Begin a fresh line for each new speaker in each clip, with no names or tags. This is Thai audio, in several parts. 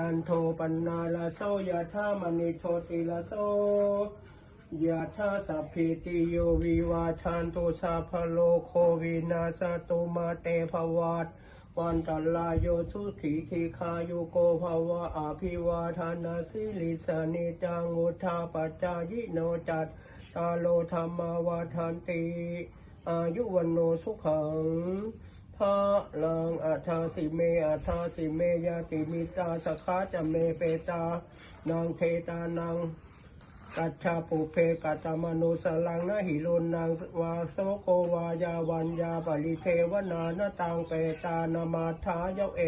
จันโทปันนาลาโสยะธามณิโชติลาโสยะธาสัพพิติโยวิวาชันตุสัพพโลโควินาสตุมาเตภวัตวันตลายโยสุขีทีคายุโกภาวะอาภิวาทานาสิลิสานิจังุทาปัจจายิโนจัตตาโลธรรมาวาทันติ อายุวันโนสุขัง พระลังอัฏาสิเมอัฏาสิเมยาติมิตาสขาจะเมเปตานางเทตานังกัจฉาปุเพกัตตมนุสลังนะหิรุนนางวาโสโกวายาวันยาปริเทวนานตังเปตานามาทายเอ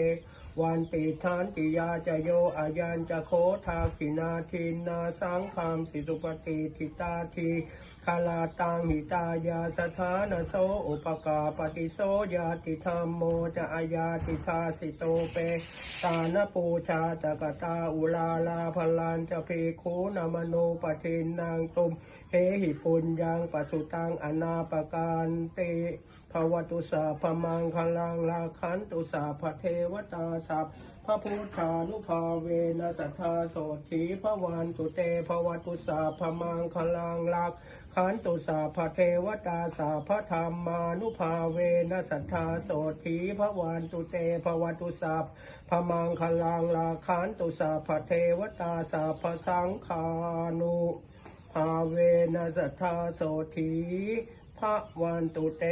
วันติทานติยาจโยอายันจะโคทาคินาทินนาสังคามสิสุปฏิทิตาทีคาลาตังหิตายาสถานโสอุปกาปฏิโสยาติธรรมโมจะอายาติทาสิโตเปตานปูชาตกตาอุลาลาพลันจะเพคูนามโนปะเทนนางตุมเฮหิปุญญังปัสุตังอนาปการเตภวตุสาพมังคลังลาคันตุสาพเทวตาสพพระพุทธานุภาเวนัสทธาโสถีพระวันตุเตภวตุสาพมังคลังลักขันตุสาพเทวตาสาพธรรมานุภาเวนัสทธาโสถีพระวันตุเตภวตุสาพมังคลังลาขันตุสาพเทวตาสาพสังขานุภาเวนัสทธาโสถีพระวันตุเต